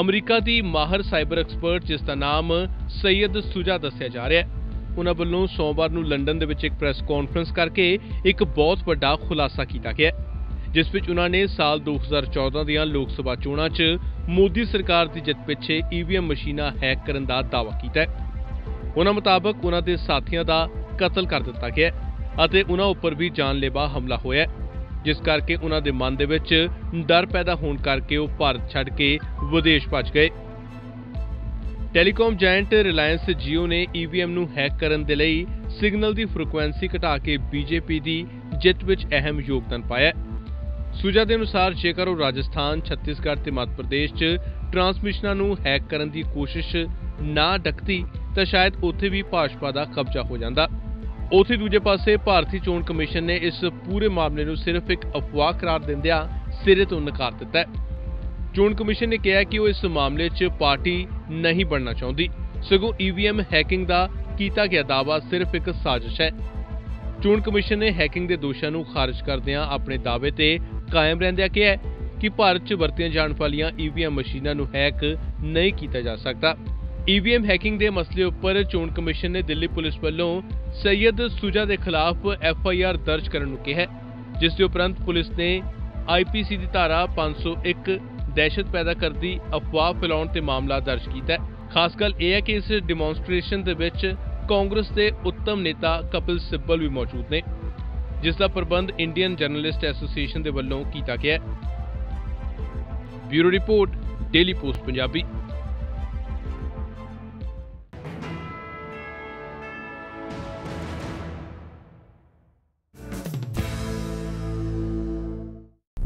America ਦੀ ਮਾਹਰ cyber expert, ਜਿਸ ਦਾ ਨਾਮ ਸੈਯਦ ਸੁਜਾ ਦੱਸਿਆ ਜਾ ਰਿਹਾ ਹੈ। ਉਹਨਾਂ ਵੱਲੋਂ ਸੋਮਵਾਰ ਨੂੰ ਲੰਡਨ ਦੇ ਵਿੱਚ ਇੱਕ ਪ੍ਰੈਸ ਕਾਨਫਰੰਸ ਕਰਕੇ ਇੱਕ ਬਹੁਤ ਵੱਡਾ ਖੁਲਾਸਾ ਕੀਤਾ ਗਿਆ ਜਿਸ ਵਿੱਚ ਉਹਨਾਂ ਨੇ ਸਾਲ 2014 ਦੀਆਂ ਲੋਕ ਸਭਾ ਚੋਣਾਂ 'ਚ ਮੋਦੀ ਸਰਕਾਰ ਦੀ ਜਿੱਤ ਪਿੱਛੇ ਈਵੀਐਮ ਮਸ਼ੀਨਾਂ ਹੈਕ ਕਰਨ ਦਾ ਦਾਅਵਾ ਕੀਤਾ ਉਹਨਾਂ ਮੁਤਾਬਕ ਉਹਨਾਂ ਦੇ ਸਾਥੀਆਂ ਦਾ ਕਤਲ ਕਰ ਦਿੱਤਾ ਗਿਆ ਅਤੇ ਉਹਨਾਂ ਉੱਪਰ ਵੀ ਜਾਨਲੇਵਾ ਹਮਲਾ ਹੋਇਆ ਜਿਸ ਕਰਕੇ ਉਹਨਾਂ ਦੇ ਮਨ ਦੇ ਵਿੱਚ ਡਰ ਪੈਦਾ ਹੋਣ ਕਰਕੇ ਉਹ ਭਾਰਤ ਛੱਡ ਕੇ ਵਿਦੇਸ਼ ਭੱਜ ਗਏ ਟੈਲੀਕਾਮ ਜਾਇੰਟ ਰਿਲਾਇੰਸ Jio ਨੇ EVM ਨੂੰ ਹੈਕ ਕਰਨ ਦੇ ਲਈ ਸਿਗਨਲ ਦੀ ਫ੍ਰੀਕੁਐਂਸੀ ਘਟਾ ਕੇ ਬੀਜੇਪੀ ਦੀ ਜਿੱਤ ਵਿੱਚ ਅਹਿਮ ਯੋਗਦਾਨ ਪਾਇਆ ਹੈ। ਸੁਜਾ ਦੇ ਅਨੁਸਾਰ ਜੇਕਰ ਉਹ ਰਾਜਸਥਾਨ, ਛੱਤੀਸਗੜ੍ਹ ਤੇ ਮੱਧ ਪ੍ਰਦੇਸ਼ 'ਚ ਟਰਾਂਸਮਿਸ਼ਨਾਂ ਨੂੰ ਹੈਕ ਕਰਨ ਦੀ ਕੋਸ਼ਿਸ਼ ਨਾ ਡਕਦੀ ਤਾਂ ਸ਼ਾਇਦ ਉੱਥੇ ਵੀ ਭਾਜਪਾ ਦਾ ਕਬਜ਼ਾ ਹੋ ਜਾਂਦਾ। ਉੱਥੇ ਦੂਜੇ ਪਾਸੇ ਭਾਰਤੀ ਚੋਣ ਕਮਿਸ਼ਨ ਨੇ ਇਸ ਪੂਰੇ ਮਾਮਲੇ ਨੂੰ ਸਿਰਫ ਇੱਕ ਅਫਵਾਹ ਕਰਾਰ ਦਿੰਦਿਆਂ ਸਿਰੇ ਤੋਂ ਨਕਾਰ ਦਿੱਤਾ ਹੈ। ਚੋਣ ਕਮਿਸ਼ਨ ਨੇ ਕਿਹਾ ਕਿ ਉਹ ਇਸ ਮਾਮਲੇ 'ਚ ਪਾਰਟੀ ਨਹੀਂ ਬਣਨਾ ਚਾਹੁੰਦੀ। ਸਗੋਂ ਈਵੀਐਮ ਹੈਕਿੰਗ ਦਾ ਕੀਤਾ ਗਿਆ ਦਾਅਵਾ ਸਿਰਫ ਇੱਕ ਸਾਜ਼ਿਸ਼ ਹੈ। ਚੋਣ ਕਮਿਸ਼ਨ ਨੇ ਹੈਕਿੰਗ ਦੇ ਦੋਸ਼ਾਂ ਨੂੰ ਖਾਰਜ ਕਰਦਿਆਂ ਆਪਣੇ ਦਾਅਵੇ ਤੇ ਕਾਇਮ ਰਹਿੰਦਿਆਂ ਕਿਹਾ ਕਿ ਭਾਰਤ 'ਚ ਵਰਤੀਆਂ ਜਾਣ ਵਾਲੀਆਂ ਈਵੀਐਮ ਮਸ਼ੀਨਾਂ ਨੂੰ ਹੈਕ ਨਹੀਂ ਕੀਤਾ ਜਾ ਸਕਦਾ। ਈਵੀਐਮ ਹੈਕਿੰਗ ਦੇ ਮਸਲੇ ਉੱਪਰ ਚੋਣ ਕਮਿਸ਼ਨ ਨੇ ਦਿੱਲੀ ਪੁਲਿਸ ਵੱਲੋਂ ਸੈਯਦ ਸੁਜਾ ਦੇ ਖਿਲਾਫ ਐਫਆਈਆਰ ਦਰਜ ਕਰਨ ਨੂੰ ਕਿਹਾ ਜਿਸ ਦੇ ਉਪਰੰਤ ਪੁਲਿਸ ਨੇ ਆਈਪੀਸੀ ਦੀ ਧਾਰਾ 501 ਦਹਿਸ਼ਤ ਪੈਦਾ ਕਰਦੀ ਅਫਵਾਹ ਫੈਲਾਉਣ ਤੇ ਮਾਮਲਾ ਦਰਜ ਕੀਤਾ ਖਾਸ ਗੱਲ ਇਹ ਹੈ ਕਿ ਇਸ ਡਿਮੋਨਸਟ੍ਰੇਸ਼ਨ ਦੇ ਵਿੱਚ ਕਾਂਗਰਸ ਦੇ ਉੱਤਮ ਨੇਤਾ ਕਪਿਲ ਸਿੱਬਲ ਵੀ ਮੌਜੂਦ ਨੇ, ਜਿਸ ਦਾ ਪ੍ਰਬੰਧ ਇੰਡੀਅਨ ਜਰਨਲਿਸਟ ਐਸੋਸੀਏਸ਼ਨ ਦੇ ਵੱਲੋਂ ਕੀਤਾ ਗਿਆ bureau report, daily post Punjabi.